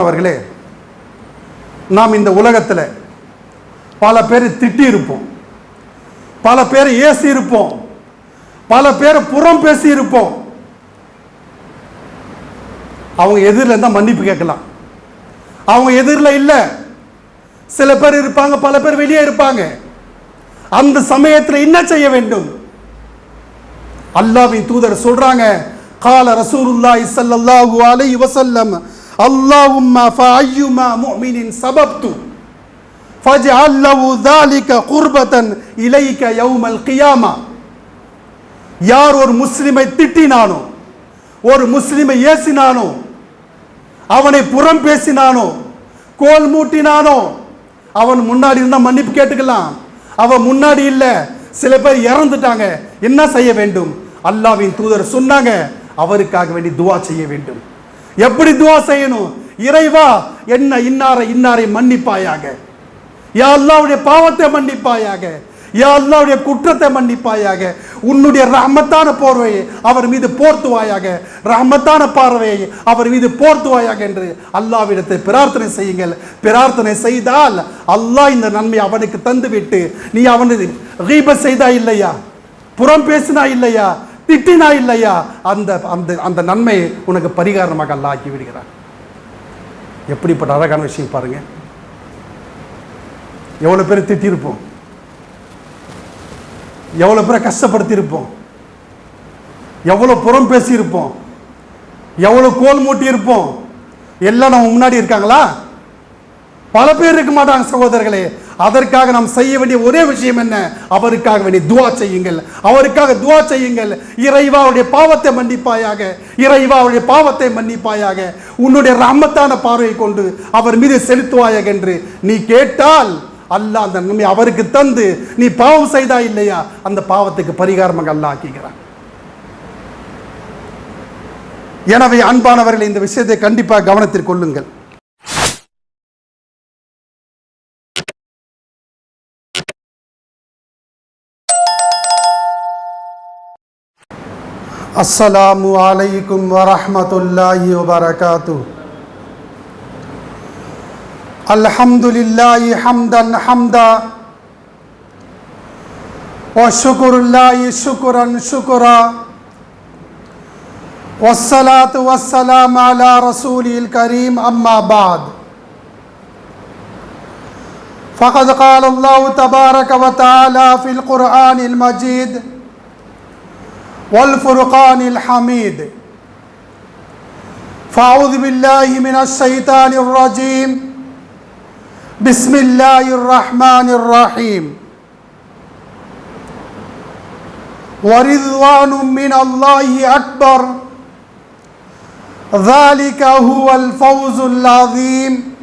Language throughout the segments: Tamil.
அவர்களே நாம் இந்த உலகத்தில் பல பேர் திட்டி இருப்போம் பல பேர் ஏசி இருப்போம் பல பேர் புறம் பேசி இருப்போம் அவங்க எதிரில் இருந்தால் மன்னிப்பு கேட்கலாம். அவங்க எதிரில் இல்லை. சில பேர் இருப்பாங்க பல பேர் வெளியே இருப்பாங்க. அந்த சமயத்தில் என்ன செய்ய வேண்டும்? அல்லாவின் தூதர் சொல்றாங்க கால ரசூலுல்லாஹி ஸல்லல்லாஹு அலைஹி வஸல்லம் அல்லாஹும்ம ஃபஅய்யுமா முஃமினின் சபப்து ஃபஜ்அல் லஹு ذلك குர்பத்தன் இலைக்க யௌமல் கியாமா யார் ஒரு முஸ்லிமை திட்டினானோ ஒரு முஸ்லிமை ஏசினானோ அவனை புறம் பேசினானோ கோல் மூட்டினானோ அவன் முன்னாடி இருந்தால் மன்னிப்பு கேட்டுக்கலாம் அவன் முன்னாடி இல்லை சில பேர் இறந்துட்டாங்க என்ன செய்ய வேண்டும் அல்லாவின் தூதர் சொன்னாங்க அவருக்காக வேண்டி துவா செய்ய வேண்டும் எப்படி துவா செய்யணும்? இறைவா என்ன இன்னாரை இன்னாரை மன்னிப்பாயாக. யா அல்லாவுடைய பாவத்தை மன்னிப்பாயாக. யா அல்லாவுடைய குற்றத்தை மன்னிப்பாயாக. உன்னுடைய ரஹமத்தான போர்வையை அவர் மீது போர்த்துவாயாக. ரஹமத்தான பார்வையை அவர் மீது போர்த்துவாயாக என்று அல்லாவிடத்தை பிரார்த்தனை செய்யுங்கள். பிரார்த்தனை செய்தால் அல்லாஹ் இந்த நன்மை அவனுக்கு தந்துவிட்டு நீ அவனது ரீப செய்தா இல்லையா? புறம் பேசினா இல்லையா? திட்டினா இல்லையா? அந்த அந்த அந்த நன்மை உனக்கு பரிகாரமாக அல்ல ஆக்கி விடுகிறார் எப்படிப்பட்ட அழகான விஷயம் பாருங்க. எவ்வளோ பேர் திட்டியிருப்போம் எவ்வளோ பேரை கஷ்டப்படுத்தியிருப்போம். எவ்வளோ புறம் பேசியிருப்போம். எவ்வளோ கோல் மூட்டி இருப்போம் எல்லாம் நம்ம முன்னாடி இருக்காங்களா? பல பேர் இருக்க மாட்டாங்க சகோதரர்களே. அதற்காக நாம் செய்ய வேண்டிய ஒரே விஷயம் என்ன? அவருக்காக வேண்டிய துவா செய்யுங்கள். அவருக்காக துவா செய்யுங்கள். இறைவா அவருடைய பாவத்தை மன்னிப்பாயாக. இறைவா அவருடைய பாவத்தை மன்னிப்பாயாக. உன்னுடைய ரம்மத்தான பார்வையை கொண்டு அவர் மீது செலுத்துவாயாக என்று நீ கேட்டால் அல்லாஹ் அந்த நன்மை அவருக்கு தந்து நீ பாவம் செய்தா இல்லையா? அந்த பாவத்துக்கு பரிகாரமாக அல்லாஹ் ஆக்கிக்கிறான். எனவே அன்பானவர்கள் இந்த விஷயத்தை கண்டிப்பாக கவனத்தில் கொள்ளுங்கள். আসসালামু আলাইকুম ওরহমতুল্লাহ ওবরকাত আলহামদুলিল্লাহ হামদান হামদা অশুকুরুল্লাহ শুকুরান শুকুরা। ওসালাত ওয়াসালাম আলা রসুল করিম আম্মাবাদ فقد قال الله تبارك وتعالى في القرآن المجيد والفرقان الحميد. فأعوذ بالله من الشيطان الرجيم. بسم الله الرحمن الرحيم. ورضوان من الله أكبر. ذلك هو الفوز العظيم.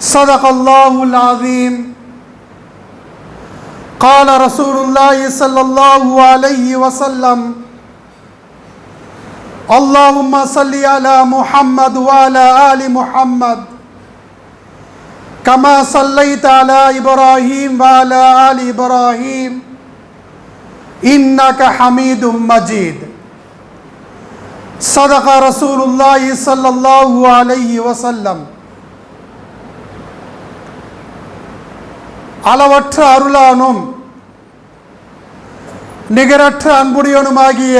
صدق الله العظيم. قال رسول الله صلى الله عليه وسلم اللهم صل على محمد وعلى آل محمد كما صليت على ابراهيم وعلى ال ابراهيم انك حميد مجيد صدق رسول الله صلى الله عليه وسلم அளவற்ற அருளானும் நிகரற்ற அன்புடையனுமாகிய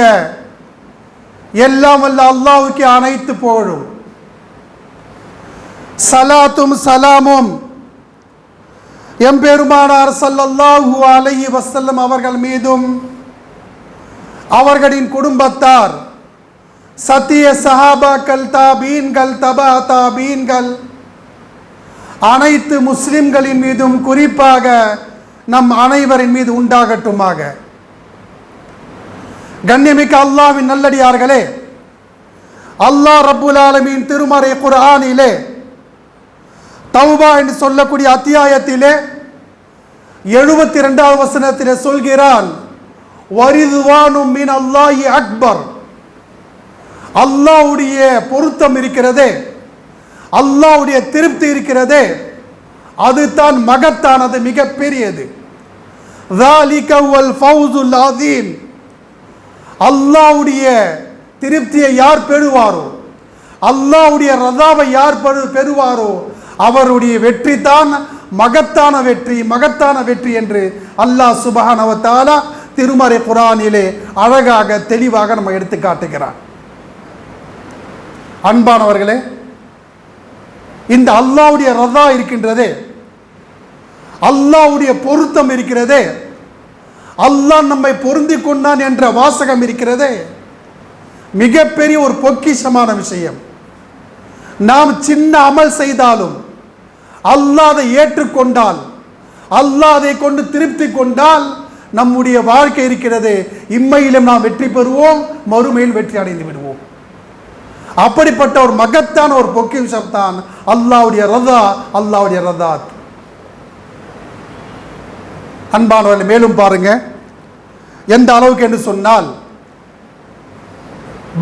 எல்லாம் வல்ல அல்லாவுக்கு அனைத்து போழும் சலாத்தும் சலாமும் எம்பெருமானார் சல்லல்லாஹு அலஹி வசல்லம் அவர்கள் மீதும் அவர்களின் குடும்பத்தார் சத்திய சஹாபாக்கள் தாபீன்கள் தபா தாபீன்கள் அனைத்து முஸ்லிம்களின் மீதும் குறிப்பாக நம் அனைவரின் மீது உண்டாகட்டுமாக. கண்ணியமிக்க அல்லாஹ்வின் நல்லடியார்களே அல்லாஹ் ரபுல் ஆலமின் திருமறை குரானிலே தௌபா என்று சொல்லக்கூடிய அத்தியாயத்திலே எழுபத்தி ரெண்டாவது வசனத்திலே சொல்கிறான் வரிதுவானும் மின் அல்லாஹி அக்பர். அல்லாஹ்வுடைய பொருத்தம் இருக்கிறதே. அல்லாவுடைய திருப்தி இருக்கிறதே. அது தான் மகத்தானது மிகப்பெரியது. அல்லாவுடைய திருப்தியை யார் பெறுவாரோ அல்லாவுடைய ரதாவை யார் பெறுவாரோ அவருடைய வெற்றி தான் மகத்தான வெற்றி மகத்தான வெற்றி என்று அல்லாஹ் சுபஹானவத்தாலா திருமறை குரானிலே அழகாக தெளிவாக நம்ம எடுத்து காட்டுகிறான். அன்பானவர்களே இந்த அல்லாவுடைய ரதா இருக்கின்றது. அல்லாஹ்வுடைய பொருத்தம் இருக்கிறது. அல்லாஹ் நம்மை பொருந்தி கொண்டான் என்ற வாசகம் இருக்கிறது. மிகப்பெரிய ஒரு பொக்கிஷமான விஷயம். நாம் சின்ன அமல் செய்தாலும் அல்லாஹ் அதை ஏற்றுக்கொண்டால் அல்லாஹ் அதை கொண்டு திருப்தி கொண்டால் நம்முடைய வாழ்க்கை இருக்கிறது. இம்மையிலும் நாம் வெற்றி பெறுவோம் மறுமையில் வெற்றி அடைந்து விடுவோம். அப்படிப்பட்ட ஒரு மகத்தான ஒரு பொக்கிஷம் தான் அல்லாவுடைய ரதா அல்லாவுடைய ரதாத். அன்பானவர்கள் மேலும் பாருங்க. எந்த அளவுக்கு என்று சொன்னால்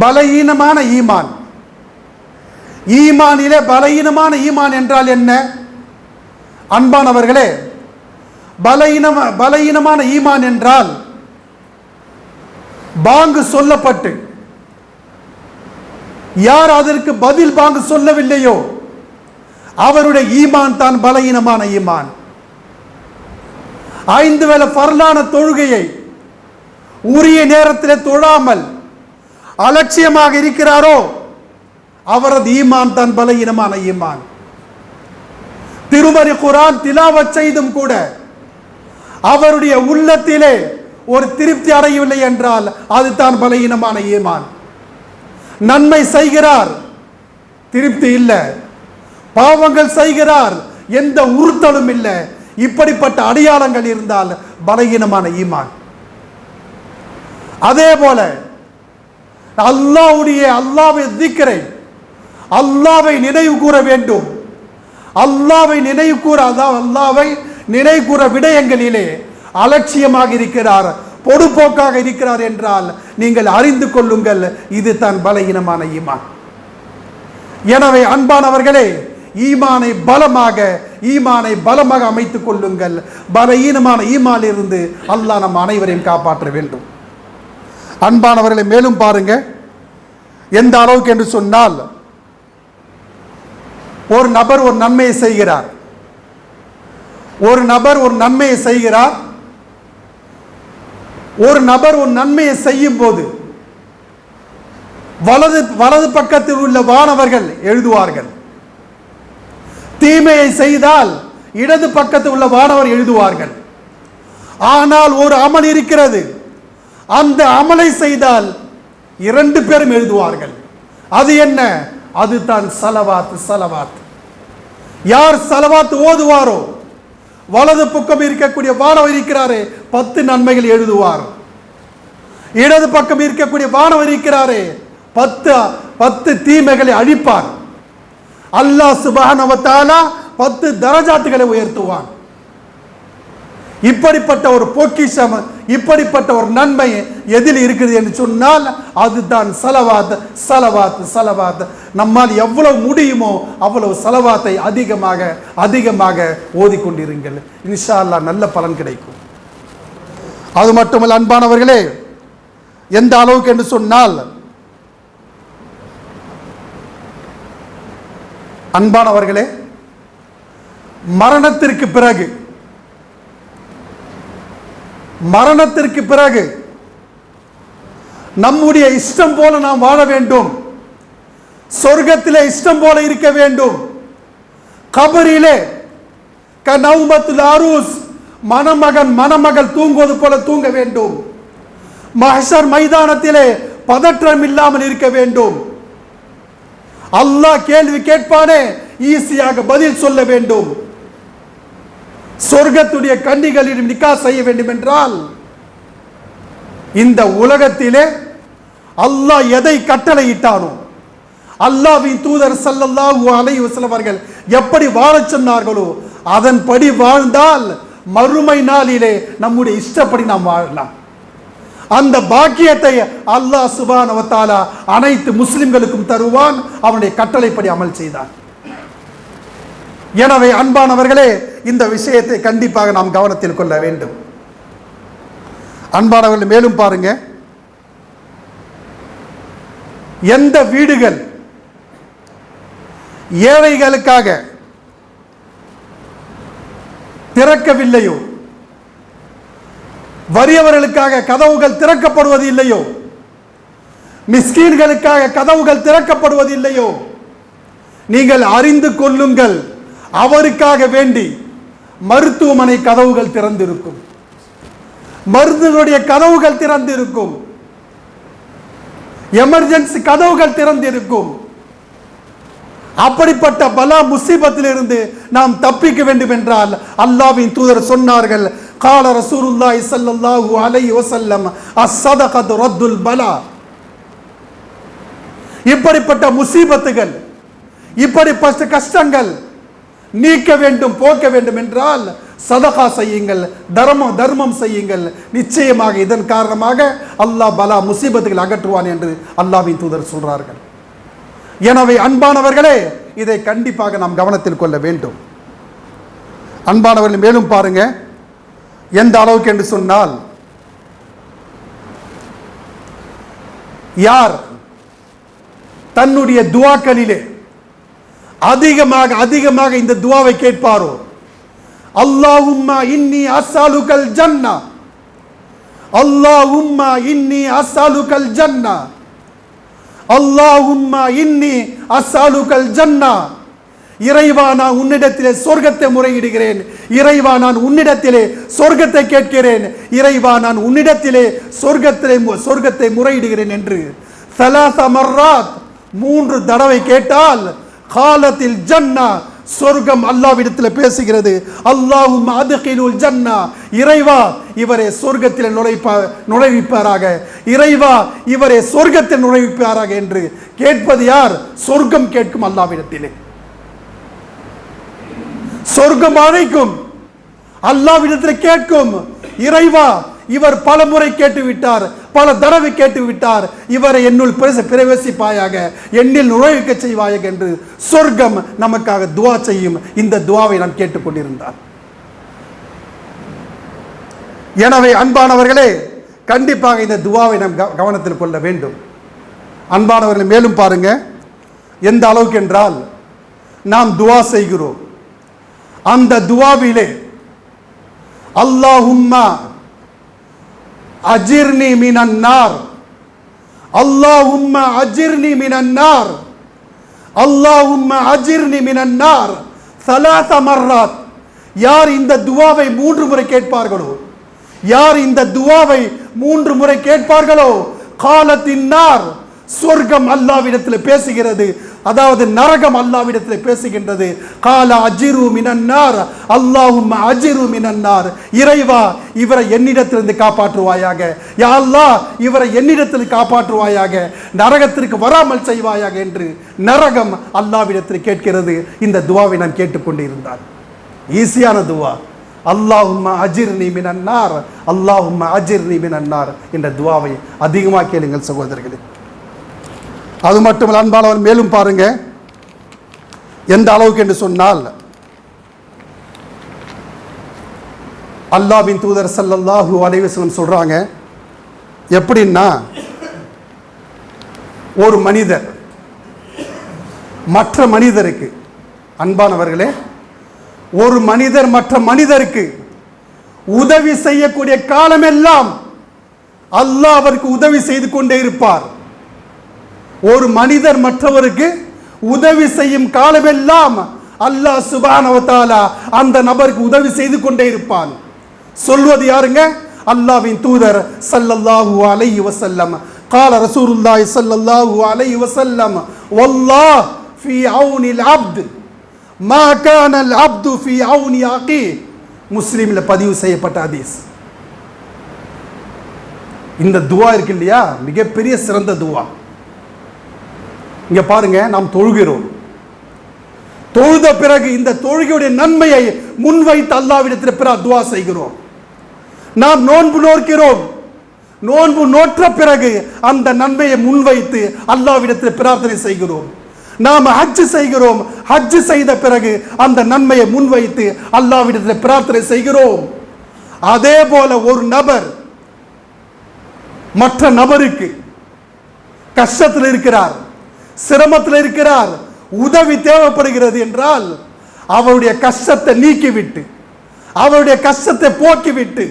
பலகீனமான ஈமான். ஈமானிலே பலகீனமான ஈமான் என்றால் என்ன? அன்பானவர்களே பலகீனம பலகீனமான ஈமான் என்றால் பாங்கு சொல்லப்பட்டு யார் அதற்கு பதில் வாங்க சொல்லவில்லையோ? அவருடைய ஈமான் தான் பலகீனமான ஈமான். ஐந்து வேலை பரலான தொழுகையை உரிய நேரத்தில் தொழாமல் அலட்சியமாக இருக்கிறாரோ? அவரது ஈமான் தான் பலகீனமான ஈமான். திருமறை குரான் திலாவச் செய்தும் கூட அவருடைய உள்ளத்திலே ஒரு திருப்தி அடையவில்லை என்றால் அதுதான் பலகீனமான ஈமான். நன்மை செய்கிறார். திருப்தி இல்லை. பாவங்கள் செய்கிறார். எந்த உறுத்தலும் இல்லை. இப்படிப்பட்ட அடையாளங்கள் இருந்தால் பலகீனமான ஈமான். அதே போல அல்லாவுடைய அல்லாவை திக்கரை அல்லாவை நினைவு கூற வேண்டும். அல்லாவை நினைவு கூற அதான் அல்லாவை நினைவு கூற விடயங்களிலே அலட்சியமாக இருக்கிறார் பொடுப்போக்காக இருக்கிறார் என்றால் நீங்கள் அறிந்து கொள்ளுங்கள் இது தான் பலகீனமான ஈமான். எனவே அன்பானவர்களே ஈமானை பலமாக ஈமானை பலமாக அமைத்துக் கொள்ளுங்கள். பலஹீனமான ஈமானில் இருந்து அல்லாஹ் நம் அனைவரையும் காப்பாற்ற வேண்டும். அன்பானவர்களை மேலும் பாருங்க. எந்த அளவுக்கு என்று சொன்னால் ஒரு நபர் ஒரு நன்மையை செய்கிறார். ஒரு நபர் ஒரு நன்மையை செய்கிறார் ஒரு நபர் ஒரு நன்மையை செய்யும் போது வலது வலது பக்கத்தில் உள்ள வானவர்கள் எழுதுவார்கள். தீமையை செய்தால் இடது பக்கத்தில் உள்ள வானவர் எழுதுவார்கள். ஆனால் ஒரு அமல் இருக்கிறது. அந்த அமலை செய்தால் இரண்டு பேரும் எழுதுவார்கள். அது என்ன? அதுதான் சலவாத் சலவாத் யார் சலவாத் ஓதுவாரோ வலது பக்கம் இருக்கக்கூடிய வானவர் இருக்கிறாரே பத்து நன்மைகள் எழுதுவார். இடது பக்கம் இருக்கக்கூடிய வானவர் இருக்கிறாரே பத்து பத்து தீமைகளை அழிப்பார். அல்லாஹ் சுபஹானஹு பத்து தரஜாத்துகளை உயர்த்துவான். இப்படிப்பட்ட ஒரு பொக்கிஷம் இப்படிப்பட்ட ஒரு நன்மை எதில் இருக்குது என்று சொன்னால் அதுதான் செலவாத் செலவாத் செலவாத். நம்மால் எவ்வளவு முடியுமோ அவ்வளவு செலவாத்தை அதிகமாக அதிகமாக ஓதிக்கொண்டிருங்கள். இன்ஷா அல்லாஹ் நல்ல பலன் கிடைக்கும். அது மட்டுமல்ல அன்பானவர்களே எந்த அளவுக்கு என்று சொன்னால் அன்பானவர்களே மரணத்திற்கு பிறகு மரணத்திற்கு பிறகு நம்முடைய இஷ்டம் போல நாம் வாழ வேண்டும். சொர்க்கத்திலே இஷ்டம் போல இருக்க வேண்டும். கபரிலே க நௌமத்துல் அரூஸ் மணமகன் மணமகள் தூங்குவது போல தூங்க வேண்டும். மஹர் மைதானத்திலே பதற்றம் இல்லாமல் இருக்க வேண்டும். அல்லாஹ் கேள்வி கேட்பானே ஈஸியாக பதில் சொல்ல வேண்டும். சொர்க்கத்துடைய கன்னிகளிடம் நிக்கா செய்ய வேண்டும் என்றால் இந்த உலகத்திலே அல்லாஹ் எதை கட்டளையிட்டானோ அல்லாவின் தூதர் சல்லல்லாஹு அலைஹி வஸல்லம் அவர்கள் எப்படி வாழச் சொன்னார்களோ அதன்படி வாழ்ந்தால் மறுமை நாளிலே நம்முடைய இஷ்டப்படி நாம் வாழலாம். அந்த பாக்கியத்தை அல்லாஹ் சுபானவ தஆலா அனைத்து முஸ்லிம்களுக்கும் தருவான் அவனுடைய கட்டளைப்படி அமல் செய்தான். எனவே அன்பானவர்களே இந்த விஷயத்தை கண்டிப்பாக நாம் கவனத்தில் கொள்ள வேண்டும். அன்பானவர்கள் மேலும் பாருங்க. எந்த வீடுகள் ஏழைகளுக்காக திறக்கவில்லையோ வறியவர்களுக்காக கதவுகள் திறக்கப்படுவது இல்லையோ மிஸ்கீன்களுக்காக கதவுகள் திறக்கப்படுவது இல்லையோ நீங்கள் அறிந்து கொள்ளுங்கள் அவருக்காக வேண்டி மருத்துவமனை கதவுகள் திறந்திருக்கும். மருந்துகளுடைய கதவுகள் திறந்திருக்கும். எமர்ஜென்சி கதவுகள் திறந்திருக்கும். அப்படிப்பட்ட பலா முசீபத்திலிருந்து நாம் தப்பிக்க வேண்டும் என்றால் அல்லாவின் தூதர் சொன்னார்கள் கால ரசூலுல்லாஹி ஸல்லல்லாஹு அலைஹி வஸல்லம் அஸ்ஸதகது ரத்துல் பலா. இப்படிப்பட்ட முசீபத்துகள் இப்படிப்பட்ட கஷ்டங்கள் நீக்க வேண்டும் போக்க வேண்டும் என்றால் சதகா செய்யுங்கள் தர்மம் தர்மம் செய்யுங்கள். நிச்சயமாக இதன் காரணமாக அல்லாஹ் பலா முசீபத்துகள் அகற்றுவான் என்று அல்லாவின் தூதர் சொல்றார்கள். எனவே அன்பானவர்களே இதை கண்டிப்பாக நாம் கவனத்தில் கொள்ள வேண்டும். அன்பானவர்கள் மேலும் பாருங்க. எந்த அளவுக்கு என்று சொன்னால் யார் தன்னுடைய துவாக்களிலே அதிகமாக அதிகமாக இந்த துவாவை கேட்பாரோ? அல்லாஹும்மா இன்னி அஸ்ஸாலுகல் ஜன்னா. அல்லாஹும்மா இன்னி அஸ்ஸாலுகல் ஜன்னா. அல்லாஹும்மா இன்னி அஸ்ஸாலுகல் ஜன்னா. இறைவா நான் உன்னிடத்திலே சொர்க்கத்தை முறையிடுகிறேன். இறைவா நான் உன்னிடத்திலே சொர்க்கத்தை கேட்கிறேன். இறைவா நான் உன்னிடத்திலே சொர்க்கத்திலே மு- சொர்க்கத்தை முறையிடுகிறேன் என்று. சலாசமர்ராத் மூன்று தடவை கேட்டால் காலத்தில் ஜன்னா சொர்க்கம் அல்லாவிடத்தில் பேசுகிறது. அல்லாஹும் அதுகிலுல் ஜன்னா. இறைவா இவரை சொர்க்கத்தில் நுழைப்பா நுழைவிப்பாராக. இறைவா இவரை சொர்க்கத்தில் நுழைவிப்பாராக. என்று கேட்பது யார்? சொர்க்கம் கேட்கும் அல்லாவிடத்திலே. சொர்க்கம் அழைக்கும் அல்லாவிடத்தில் கேட்கும். இறைவா இவர் பல முறை கேட்டுவிட்டார். பல தடவை கேட்டு விட்டார். இவரை என்னுள் பிரவேசிப்பாயாக என்னில் நுழைவிக்க செய்வாயாக என்று சொர்க்கம் நமக்காக துவா செய்யும் இந்த துவாவை நாம் கேட்டுக்கொண்டிருந்தார் எனவே அன்பானவர்களே கண்டிப்பாக இந்த துவாவை நாம் கவனத்தில் கொள்ள வேண்டும். அன்பானவர்களை மேலும் பாருங்க. எந்த அளவுக்கு என்றால் நாம் துவா செய்கிறோம். அந்த துவாவிலே அல்லாஹும்மா அஜிர்னி மினன் நார் அல்லாஹும்மா அஜிர்னி மினன் நார் அல்லாஹும்மா அஜிர்னி மின் அன்னார் சலாச மர்ராத். யார் இந்த துவாவை மூன்று முறை கேட்பார்களோ? யார் இந்த துவாவை மூன்று முறை கேட்பார்களோ? காலத்தின் நார் சொர்க்கம் அல்லாவிடத்தில் பேசுகிறது. அதாவது நரகம் அல்லாவிடத்தில் பேசுகின்றது. கால அஜிரு மினன்னார். அல்லாஹும் அஜிரு மினன்னார். இறைவா இவரை என்னிடத்திலிருந்து காப்பாற்றுவாயாக. யா அல்லாஹ் இவரை என்னிடத்தில் காப்பாற்றுவாயாக. நரகத்திற்கு வராமல் செய்வாயாக என்று நரகம் அல்லாவிடத்தில் கேட்கிறது. இந்த துவாவை நான் கேட்டுக்கொண்டு இருந்தான் ஈஸியான துவா. அல்லாஹும் அஜிர் நீ மினன்னார். அல்லாஹும் அஜிர் நீ மினன்னார். என்ற துவாவை அதிகமாக கேளுங்கள் சகோதரர்களே. அது மட்டுமல்ல அன்பானவர் மேலும் பாருங்க. எந்த அளவுக்கு என்று சொன்னால் அல்லாஹ்வின் தூதர் ஸல்லல்லாஹு அலைவசனம் சொல்றாங்க எப்படின்னா ஒரு மனிதர் மற்ற மனிதருக்கு அன்பானவர்களே ஒரு மனிதர் மற்ற மனிதருக்கு உதவி செய்யக்கூடிய காலமெல்லாம் அல்லாஹ் அவருக்கு உதவி செய்து கொண்டே இருப்பார். ஒரு மனிதர் மற்றவருக்கு உதவி செய்யும் காலமெல்லாம் அல்லாஹ் சுபானவத்தாலா அந்த நபருக்கு உதவி செய்து கொண்டே இருப்பான். சொல்வது யாருங்க? அல்லாவின் தூதர் சல்லல்லாஹு அலை வசல்லம் கால ரசூருல்லாய் சல்லல்லாஹு அலை வசல்லம் வல்லா ஃபி அவுனில் அப்து மா கானல் அப்து ஃபி அவுனி ஆகி முஸ்லீமில் பதிவு செய்யப்பட்ட ஹதீஸ். இந்த துவா இருக்கு இல்லையா? மிகப்பெரிய சிறந்த துவா. இங்க பாருங்க நாம் தொழுகிறோம். தொழுத பிறகு இந்த தொழுகையுடைய நன்மையை முன்வைத்து அல்லாவிடத்தில் பிற துவா செய்கிறோம். நாம் நோன்பு நோக்கிறோம். நோன்பு நோற்ற பிறகு அந்த நன்மையை முன்வைத்து அல்லாவிடத்தில் பிரார்த்தனை செய்கிறோம். நாம் ஹஜ் செய்கிறோம். ஹஜ் செய்த பிறகு அந்த நன்மையை முன்வைத்து அல்லாவிடத்தில் பிரார்த்தனை செய்கிறோம். அதே போல ஒரு நபர் மற்ற நபருக்கு கஷ்டத்தில் இருக்கிறார். சிரமத்தில் இருக்கிறார் உதவி தேவைப்படுகிறது என்றால் அவருடைய கஷ்டத்தை நீக்கிவிட்டு அவருடைய கஷ்டத்தை போக்கிவிட்டு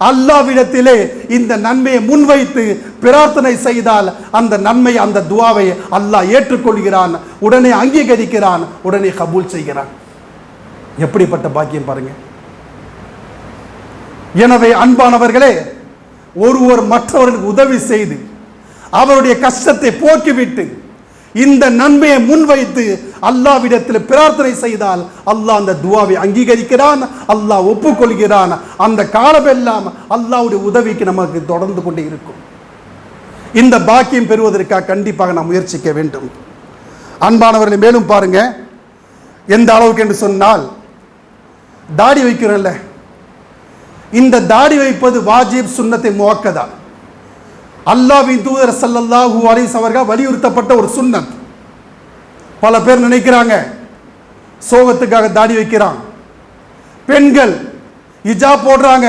அல்லாவிடத்திலே இந்த நன்மையை முன்வைத்து பிரார்த்தனை செய்தால் அந்த நன்மை அந்த துவாவை அல்லாஹ் ஏற்றுக்கொள்கிறான் உடனே அங்கீகரிக்கிறான் உடனே கபூல் செய்கிறான். எப்படிப்பட்ட பாக்கியம் பாருங்க. எனவே அன்பானவர்களே ஒருவர் மற்றவர்களுக்கு உதவி செய்து அவருடைய கஷ்டத்தை போக்கிவிட்டு இந்த நன்மையை முன்வைத்து அல்லாவிடத்தில் பிரார்த்தனை செய்தால் அல்லாஹ் அந்த துவாவை அங்கீகரிக்கிறான் அல்லாஹ் ஒப்புக்கொள்கிறான். அந்த காலமெல்லாம் அல்லாவுடைய உதவிக்கு நமக்கு தொடர்ந்து கொண்டே இருக்கும். இந்த பாக்கியம் பெறுவதற்காக கண்டிப்பாக நாம் முயற்சிக்க வேண்டும். அன்பானவர்களை மேலும் பாருங்க. எந்த அளவுக்கு என்று சொன்னால் தாடி வைக்கிறோம்ல. இந்த தாடி வைப்பது வாஜிப் சுண்ணத்தை முவக்கதா அல்லாவின் தூதர் சல்லல்லாஹூ அலிஸ் அவர்கள் வலியுறுத்தப்பட்ட ஒரு சுண்ணத். பல பேர் நினைக்கிறாங்க சோகத்துக்காக தாடி வைக்கிறான். பெண்கள் இஜா போடுறாங்க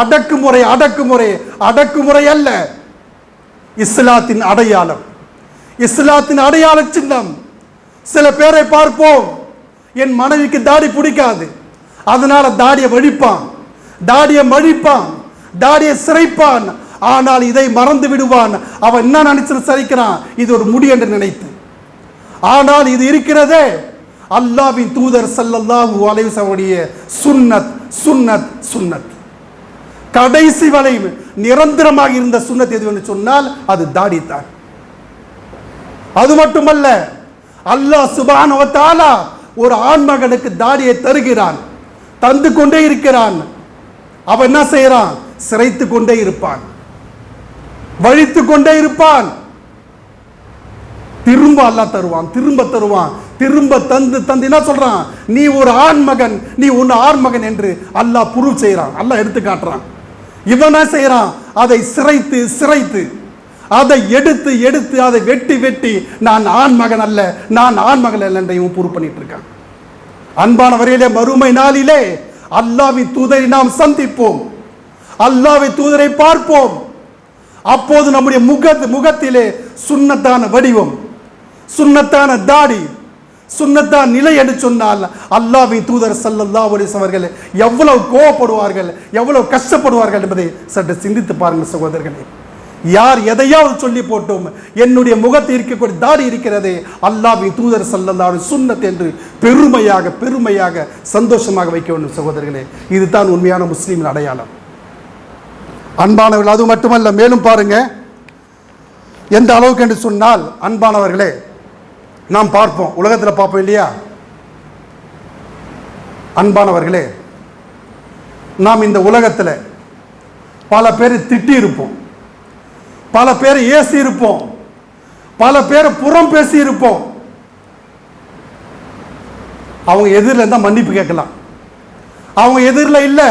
அடக்குமுறை அடக்குமுறை அடக்குமுறை அல்ல. இஸ்லாத்தின் அடையாளம். இஸ்லாத்தின் அடையாள சின்னம். சில பேரை பார்ப்போம் என் மனைவிக்கு தாடி பிடிக்காது. அதனால தாடியை வழிப்பான் தாடியை மழிப்பான் தாடியை சிறைப்பான் ஆனால் இதை மறந்து விடுவான். அவன் என்ன நினைச்சு சரிக்கிறான்? இது ஒரு முடி என்று நினைத்து. ஆனால் இது இருக்கிறதே. அல்லாவின் தூதர் சல்லல்லாஹு அலைஹி சுன்னத் சுன்னத் சுன்னத். கடைசி வரை நிரந்தரமாக இருந்த சுன்னத் எது என்று சொன்னால் அது தாடி தான் அது மட்டுமல்ல அல்லாஹ் சுபானவத்தாலா ஒரு ஆண்மகனுக்கு தாடியை தருகிறான். தந்து கொண்டே இருக்கிறான். அவன் என்ன செய்யறான் சிறைத்து கொண்டே இருப்பான். வழித்து கொண்டே இருப்பான். திரும்ப அல்லாஹ் தருவான் திரும்ப தருவான் திரும்ப தந்து தந்து என்ன சொல்றான்? நீ ஒரு ஆண்மகன் நீ உன் ஆண்மகன் என்று அல்லாஹ் புரூவ் செய்கிறான் அல்லாஹ் எடுத்து காட்டுறான். இவனா செய்கிறான் அதை சிறைத்து சிறைத்து அதை எடுத்து எடுத்து அதை வெட்டி வெட்டி நான் ஆண்மகன் அல்ல நான் ஆண்மகன் அல்ல என்று இவன் புரு பண்ணிட்டு இருக்கான். அன்பானவரையிலே மறுமை நாளிலே அல்லாவி தூதரை நாம் சந்திப்போம். அல்லாவை தூதரை பார்ப்போம். அப்போது நம்முடைய முக முகத்திலே சுண்ணத்தான வடிவம் சுண்ணத்தான தாடி சுண்ணத்தான் நிலை என்று சொன்னால் அல்லாவின் தூதர் சல்லல்லா ஒலிஸ் அவர்கள் எவ்வளவு கோவப்படுவார்கள் எவ்வளவு கஷ்டப்படுவார்கள் என்பதை சற்று சிந்தித்து பாருங்கள் சகோதரர்களே. யார் எதையாவது சொல்லி போட்டோம் என்னுடைய முகத்தில் இருக்கக்கூடிய தாடி இருக்கிறதே அல்லாவின் தூதர் சல்லல்லாவின் சுண்ணத் என்று பெருமையாக பெருமையாக சந்தோஷமாக வைக்க வேண்டும் சகோதரர்களே. இதுதான் உண்மையான முஸ்லீமின் அடையாளம். அன்பானவர்கள் அது மட்டுமல்ல மேலும் பாருங்க. எந்த அளவுக்கு என்று சொன்னால் அன்பானவர்களே நாம் பார்ப்போம். உலகத்தில் பார்ப்போம் இல்லையா? அன்பானவர்களே நாம் இந்த உலகத்தில் பல பேர் திட்டி இருப்போம். பல பேர் ஏசி இருப்போம். பல பேர் புறம் பேசி இருப்போம். அவங்க எதிரில் இருந்தால் மன்னிப்பு கேட்கலாம். அவங்க எதிரில் இல்லை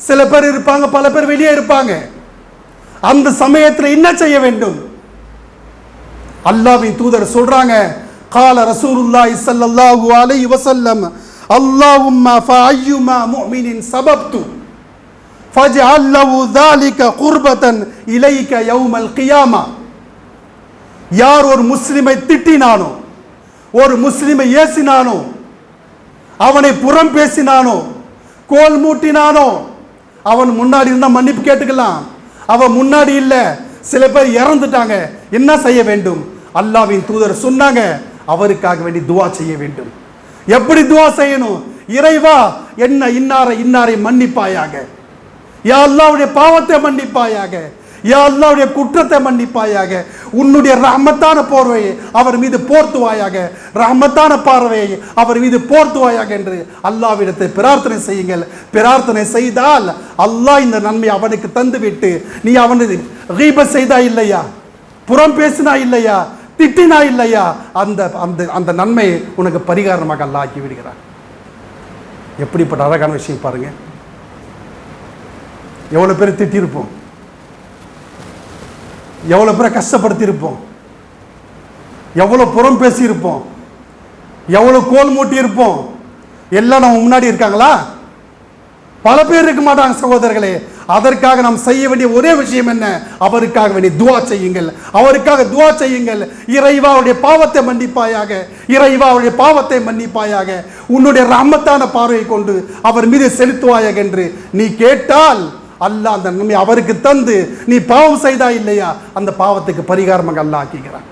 சில பேர் இருப்பாங்க பல பேர் வெளியே இருப்பாங்க அந்த சமயத்தில் என்ன செய்ய வேண்டும் அல்லாவின் தூதர் சொல்றாங்க கால ரசூலுல்லாஹி ஸல்லல்லாஹு அலைஹி வஸல்லம் அல்லாஹும்ம ஃபஅய்யுமா முஃமினின் சபப்து ஃபஜ்அல் லஹு ذلك குர்பத்தன் இலைக்க யௌமல் கியாமா யார் ஒரு முஸ்லிமை திட்டினானோ ஒரு முஸ்லிமை ஏசினானோ அவனை புறம் பேசினானோ கோல் மூட்டினானோ அவன் முன்னாடி இருந்தால் மன்னிப்பு கேட்டுக்கலாம். அவன் முன்னாடி இல்லை. சில பேர் இறந்துட்டாங்க. என்ன செய்ய வேண்டும்? அல்லாவின் தூதர் சொன்னாங்க. அவருக்காக வேண்டி துவா செய்ய வேண்டும். எப்படி துவா செய்யணும்? இறைவா என்ன இன்னாரை இன்னாரை மன்னிப்பாயாக. யா அல்லாவுடைய பாவத்தை மன்னிப்பாயாக. யா அல்லாவுடைய குற்றத்தை மன்னிப்பாயாக உன்னுடைய ரஹமத்தான போர்வையை அவர் மீது போர்த்துவாயாக ரஹமத்தான பார்வையை அவர் மீது போர்த்துவாயாக என்று அல்லாவிடத்தை பிரார்த்தனை செய்யுங்கள். பிரார்த்தனை செய்தால் அல்லாஹ் இந்த நன்மை அவனுக்கு தந்துவிட்டு நீ அவனது ரீப செய்தா இல்லையா? புறம் பேசினா இல்லையா? திட்டினா இல்லையா? அந்த அந்த அந்த நன்மையை உனக்கு பரிகாரமாக அல்லாஹ் ஆக்கி விடுகிறார் எப்படிப்பட்ட அழகான விஷயம் பாருங்க. எவ்வளோ பேர் திட்டியிருப்போம் எவ்வளோ பேரை கஷ்டப்படுத்தியிருப்போம். எவ்வளோ புறம் பேசியிருப்போம். எவ்வளோ கோல் மூட்டி இருப்போம் எல்லாம் நம்ம முன்னாடி இருக்காங்களா? பல பேர் இருக்க மாட்டாங்க சகோதரர்களே. அதற்காக நாம் செய்ய வேண்டிய ஒரே விஷயம் என்ன? அவருக்காக வேண்டிய துவா செய்யுங்கள். அவருக்காக துவா செய்யுங்கள். இறைவா அவருடைய பாவத்தை மன்னிப்பாயாக. இறைவா அவருடைய பாவத்தை மன்னிப்பாயாக. உன்னுடைய ரமத்தான பார்வையை கொண்டு அவர் மீது செலுத்துவாயாக என்று நீ கேட்டால் அல்லாஹ் அந்த நன்மை அவருக்கு தந்து நீ பாவம் செய்தா இல்லையா? அந்த பாவத்துக்கு பரிகாரமாக அல்லாஹ் ஆக்கிக்கிறான்.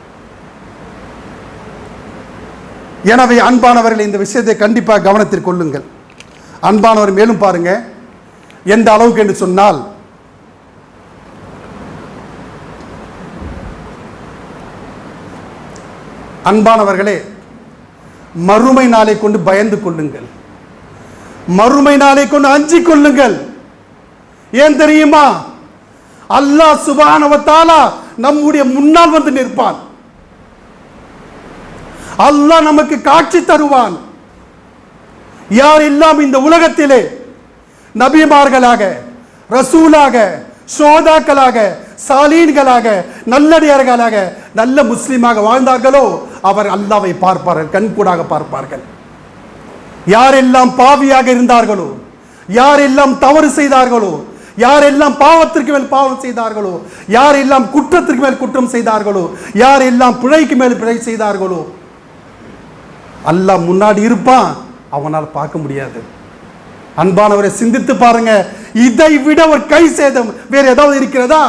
எனவே அன்பானவர்கள் இந்த விஷயத்தை கண்டிப்பாக கவனத்தில் கொள்ளுங்கள். அன்பானவர் மேலும் பாருங்க எந்த அளவுக்கு என்று சொன்னால் அன்பானவர்களே மறுமை நாளை கொண்டு பயந்து கொள்ளுங்கள். மறுமை நாளை கொண்டு அஞ்சிக் கொள்ளுங்கள். ஏன் தெரியுமா? அல்லாஹ் சுபானவத்தாலா நம்முடைய முன்னால் வந்து நிற்பான். அல்லாஹ் நமக்கு காட்சி தருவான். யார் எல்லாம் இந்த உலகத்திலே நபிமார்களாக ரசூலாக சோதாக்களாக சாலீன்களாக நல்லடியார்களாக நல்ல முஸ்லீமாக வாழ்ந்தார்களோ அவர் அல்லாவை பார்ப்பார்கள் கண்கூடாக பார்ப்பார்கள். யாரெல்லாம் பாவியாக இருந்தார்களோ யாரெல்லாம் தவறு செய்தார்களோ யாரெல்லாம் பாவத்திற்கு மேல் பாவம் செய்தார்களோ யாரெல்லாம் குற்றத்திற்கு மேல் குற்றம் செய்தார்களோ யாரெல்லாம் பிழைக்கு மேல் பிழை செய்தார்களோ அல்லாஹ் முன்னாடி இருப்பான் அவனால் பார்க்க முடியாது. அன்பானவரை சிந்தித்து பாருங்க. இதை விட ஒரு கை சேதம் வேற ஏதாவது இருக்கிறதா?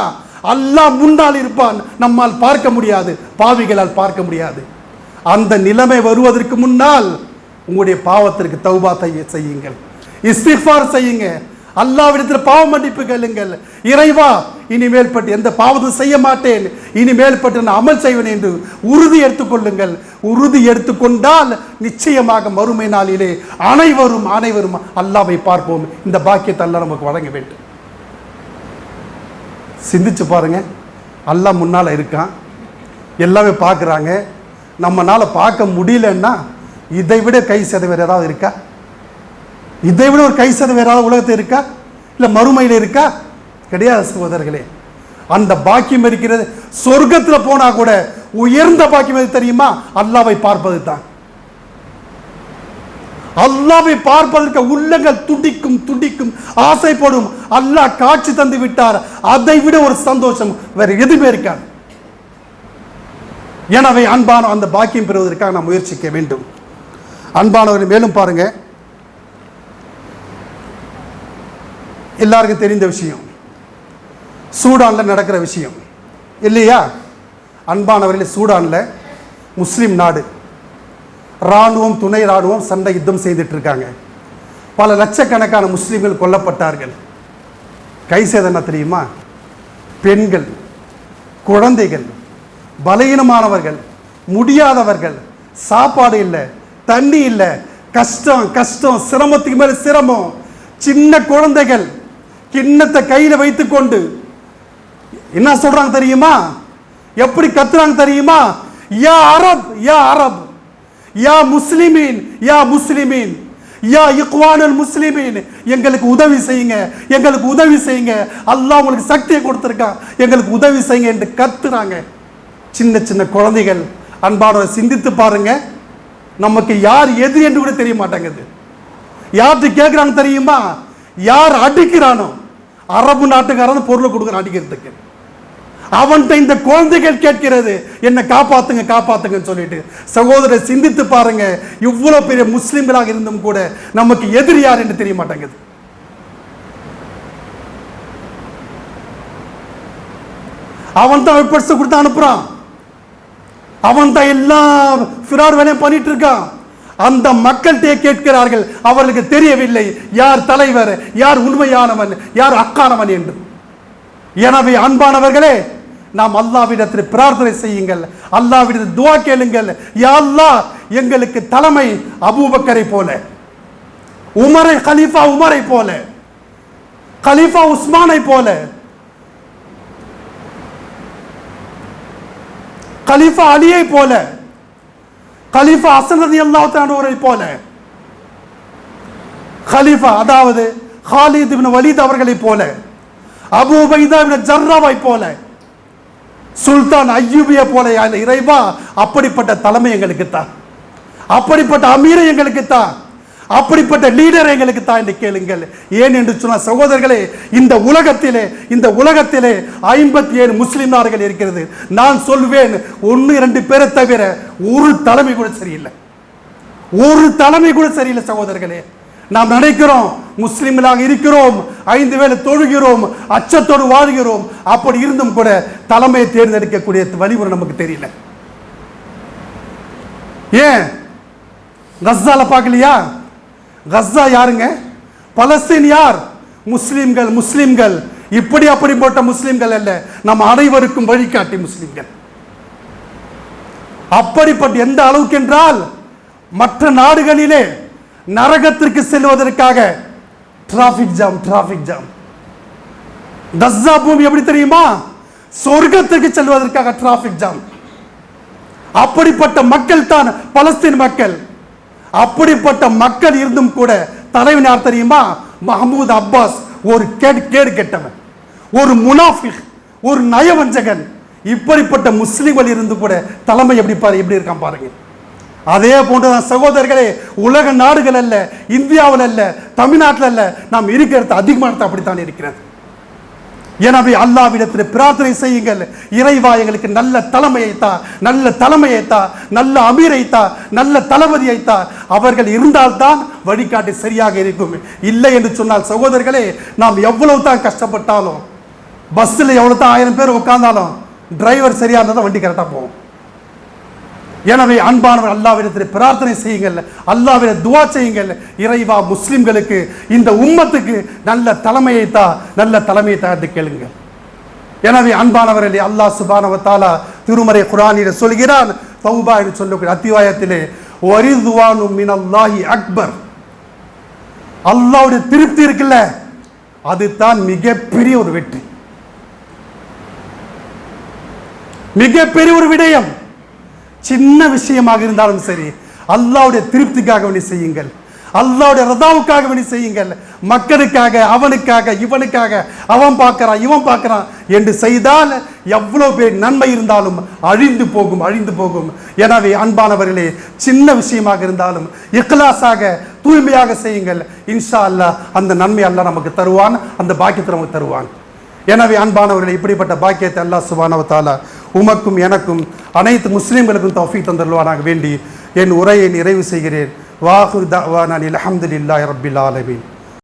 அல்லாஹ் முன்னால் இருப்பான் நம்மால் பார்க்க முடியாது பாவிகளால் பார்க்க முடியாது. அந்த நிலைமை வருவதற்கு முன்னால் உங்களுடைய பாவத்திற்கு தௌபா செய்யுங்கள். இஸ்திஃபார் செய்யுங்க. அல்லாவிடத்தில் பாவ மன்னிப்பு கேளுங்கள். இறைவா இனிமேல் பட்டு எந்த பாவத்தும் செய்ய மாட்டேன். இனிமேல் பட்டு நான் அமல் செய்வேன் என்று உறுதி எடுத்துக்கொள்ளுங்கள் உறுதி எடுத்துக்கொண்டால் நிச்சயமாக மறுமை நாளிலே அனைவரும் அனைவரும் அல்லாவை பார்ப்போம். இந்த பாக்கியத்தை அல்லாஹ் நமக்கு வழங்க வேண்டும். சிந்திச்சு பாருங்க. அல்லா முன்னால் இருக்கான். எல்லாமே பார்க்குறாங்க. நம்மளால் பார்க்க முடியலன்னா இதை விட கை சேத ஏதாவது இருக்கா? இதை விட ஒரு கை சேத வேற உலகத்தில் இருக்கா? இல்லை மறுமையில் இருக்கா? கிடையாது சகோதரர்களே. அந்த பாக்கியம் இருக்கிறது சொர்க்கத்தில் போனா கூட உயர்ந்த பாக்கியம் எது தெரியுமா? அல்லாவை பார்ப்பது தான் அல்லாவை பார்ப்பதற்கு உள்ளங்கள் துடிக்கும் துடிக்கும் ஆசைப்படும். அல்லாஹ் காட்சி தந்து விட்டார். அதை விட ஒரு சந்தோஷம் வேற எதுவுமே இருக்காது. எனவே அன்பான அந்த பாக்கியம் பெறுவதற்காக நாம் முயற்சிக்க வேண்டும். அன்பானவர்கள் மேலும் பாருங்க. எல்லாருக்கும் தெரிந்த விஷயம். சூடானில் நடக்கிற விஷயம். இல்லையா? அன்பானவர்கள் சூடானில் முஸ்லீம் நாடு. இராணுவம் துணை இராணுவம் சண்டை யுத்தம் செய்துட்டு இருக்காங்க பல லட்சக்கணக்கான முஸ்லீம்கள் கொல்லப்பட்டார்கள். கை சேதம் என்ன தெரியுமா? பெண்கள் குழந்தைகள் பலகீனமானவர்கள் முடியாதவர்கள் சாப்பாடு இல்லை தண்ணி இல்லை கஷ்டம் கஷ்டம் சிரமத்துக்கு மேலே சிரமம். சின்ன குழந்தைகள் கிண்ணத்தை கையில் வைத்துக்கொண்டு என்ன சொல்றாங்க தெரியுமா? எப்படி கத்துறாங்க தெரியுமா? யா அரப் யா அரப் யா முஸ்லிமீன் யா முஸ்லிமீன் யா இக்வானுல் முஸ்லிமீன் எங்களுக்கு உதவி செய்யுங்க எங்களுக்கு உதவி செய்யுங்க. அல்லாஹ் உங்களுக்கு சக்தியை கொடுத்துருக்கான் எங்களுக்கு உதவி செய்யுங்க என்று கத்துறாங்க. சின்ன சின்ன குழந்தைகள் அன்பான சிந்தித்து பாருங்க. நமக்கு யார் எது என்று கூட தெரிய மாட்டேங்குது. யார்கிட்ட கேட்குறாங்க தெரியுமா? யார் அடிக்கிறானோ அரபு நாட்டுக்காரன் பொருளை கொடுக்குறான் அடிக்கிறதுக்கு. அவன்கிட்ட இந்த குழந்தைகள் கேட்கிறது என்னை காப்பாத்துங்க காப்பாத்துங்கன்னு சொல்லிட்டு. சகோதரர் சிந்தித்து பாருங்க இவ்வளவு பெரிய முஸ்லிம்களாக இருந்தும் கூட நமக்கு எதிரி யார் என்று தெரிய மாட்டேங்குது. அவன் தான் வெப்பர்ஸ் கொடுத்து அனுப்புறான். அவன் தான் எல்லாம் ஃபிரார் வேலையும் பண்ணிட்டு இருக்கான். அந்த மக்கள்கிட்டே கேட்கிறார்கள். அவர்களுக்கு தெரியவில்லை. யார் தலைவர் யார் உண்மையானவன் யார் அக்கானவன் என்று. எனவே அன்பானவர்களே நாம் அல்லாவிடத்தில் பிரார்த்தனை செய்யுங்கள். அல்லாவிடத்தில் துவா கேளுங்கள். யாழ்லா எங்களுக்கு தலைமை அபூபக்கரை போல. உமரை கலீஃபா உமரை போல. கலீஃபா உஸ்மானை போல. கலீஃபா அலியை போல. கலீஃபா ஹசன் ரதி அல்லாஹ் போல கலீஃபா அதாவது ஹாலித் இப்னு வலீத் அவர்களைப் போல அபூ உபைதா இப்னு ஜர்ராவை போல சுல்தான் அய்யூபியை போல இறைவா அப்படிப்பட்ட தலைமை எங்களுக்கு தான் அப்படிப்பட்ட அமீரை எங்களுக்கு தான் அப்படிப்பட்ட லீடர் எங்களுக்கு தான் என்று கேளுங்கள். ஏன் என்று சொன்னால் சகோதரர்களே இந்த உலகத்திலே இந்த உலகத்திலே ஐம்பத்தி ஏழு முஸ்லிம் நாடுகள் இருக்கிறது. நான் சொல்வேன் ஒன்று இரண்டு பேரை தவிர ஒரு தலைமை கூட சரியில்லை. ஒரு தலைமை கூட சரியில்லை சகோதரர்களே. நாம் நினைக்கிறோம் முஸ்லிம்களாக இருக்கிறோம் ஐந்து வேளை தொழுகிறோம் அச்சத்தோடு வாழ்கிறோம். அப்படி இருந்தும் கூட தலைமையை தேர்ந்தெடுக்கக்கூடிய வழிமுறை நமக்கு தெரியல. ஏன்? கஸ்ஸால பார்க்கலையா? கஸ்ஸா யாருங்க? பலஸ்தீன் யார்? முஸ்லீம்கள் முஸ்லீம்கள். இப்படி அப்படிப்பட்ட முஸ்லீம்கள் அல்ல. நம் அனைவருக்கும் வழிகாட்டி முஸ்லிம்கள். அப்படிப்பட்ட எந்த அளவுக்கு என்றால் மற்ற நாடுகளிலே நரகத்திற்கு செல்வதற்காக traffic jam traffic jam Gaza பூமி எப்படி தெரியுமா? சொர்க்கத்திற்கு செல்வதற்காக டிராபிக் ஜாம் அப்படிப்பட்ட மக்கள் தான் பலஸ்தீன் மக்கள். அப்படிப்பட்ட மக்கள் இருந்தும் கூட தலைவன் யார் தெரியுமா? மஹமூத் அப்பாஸ் ஒரு கேடு கேடு கெட்டவன். ஒரு முனாஃபிக் ஒரு நயவஞ்சகன். இப்படிப்பட்ட முஸ்லிம்கள் இருந்து கூட தலைமை எப்படி பாரு எப்படி இருக்கான் பாருங்க. அதே போன்றுதான் சகோதரர்களே உலக நாடுகள் அல்ல இந்தியாவில் அல்ல தமிழ்நாட்டில் அல்ல நாம் இருக்கிறது அதிகமானது அப்படித்தான் இருக்கிறது. எனவே அல்லாவிடத்தில் பிரார்த்தனை செய்யுங்கள். இறைவா எங்களுக்கு நல்ல தலைமையை தா நல்ல தலைமையை தா நல்ல அமீரை தா நல்ல தளபதியை தா. அவர்கள் இருந்தால்தான் வழிகாட்டி சரியாக இருக்கும். இல்லை என்று சொன்னால் சகோதரர்களே நாம் எவ்வளவு தான் கஷ்டப்பட்டாலும் பஸ்ஸில் எவ்வளோ தான் ஆயிரம் பேர் உட்காந்தாலும் டிரைவர் சரியாக இருந்தால் தான் வண்டி கரெக்டாக போகும். எனவே அன்பானவர் அல்லாவிடத்தில் பிரார்த்தனை செய்யுங்கள். அல்லாவிட துவா செய்யுங்கள். இறைவா முஸ்லிம்களுக்கு இந்த உம்மத்துக்கு நல்ல தலைமையை தா நல்ல தலைமையை தா கேளுங்கள். எனவே அன்பானவர்களே அல்லாஹ் சுபானவ தாலா திருமறை குரானில் சொல்கிறான் தௌபா என்று சொல்லக்கூடிய அத்தியாயத்திலே வரிதுவானு மினல்லாஹி அக்பர். அல்லாவுடைய திருப்தி இருக்குல்ல? அதுதான் மிகப்பெரிய ஒரு வெற்றி. மிகப்பெரிய ஒரு விடயம். சின்ன விஷயமாக இருந்தாலும் சரி அல்லாவுடைய திருப்திக்காக வேண்டி செய்யுங்கள். அல்லாவுடைய ரதாவுக்காக வேண்டி செய்யுங்கள். மக்களுக்காக அவனுக்காக இவனுக்காக அவன் பார்க்கறான் இவன் பார்க்கறான் என்று செய்தால் எவ்வளவு பேர் நன்மை இருந்தாலும் அழிந்து போகும் அழிந்து போகும். எனவே அன்பானவர்களே சின்ன விஷயமாக இருந்தாலும் இக்லாஸாக தூய்மையாக செய்யுங்கள். இன்ஷா அல்லாஹ் அந்த நன்மை அல்லா நமக்கு தருவான் அந்த பாக்கியத்தை நமக்கு தருவான். எனவே அன்பானவர்களே இப்படிப்பட்ட பாக்கியத்தை அல்லாஹ் சுபானவத்தாலா உமக்கும் எனக்கும் அனைத்து முஸ்லீம்களுக்கும் தௌஃபீக் தந்தருவானாக வேண்டி என் உரையை நிறைவு செய்கிறேன். வாஹு தவானில் அஹமதுல்லாஹி ரபில் ஆலமீன்.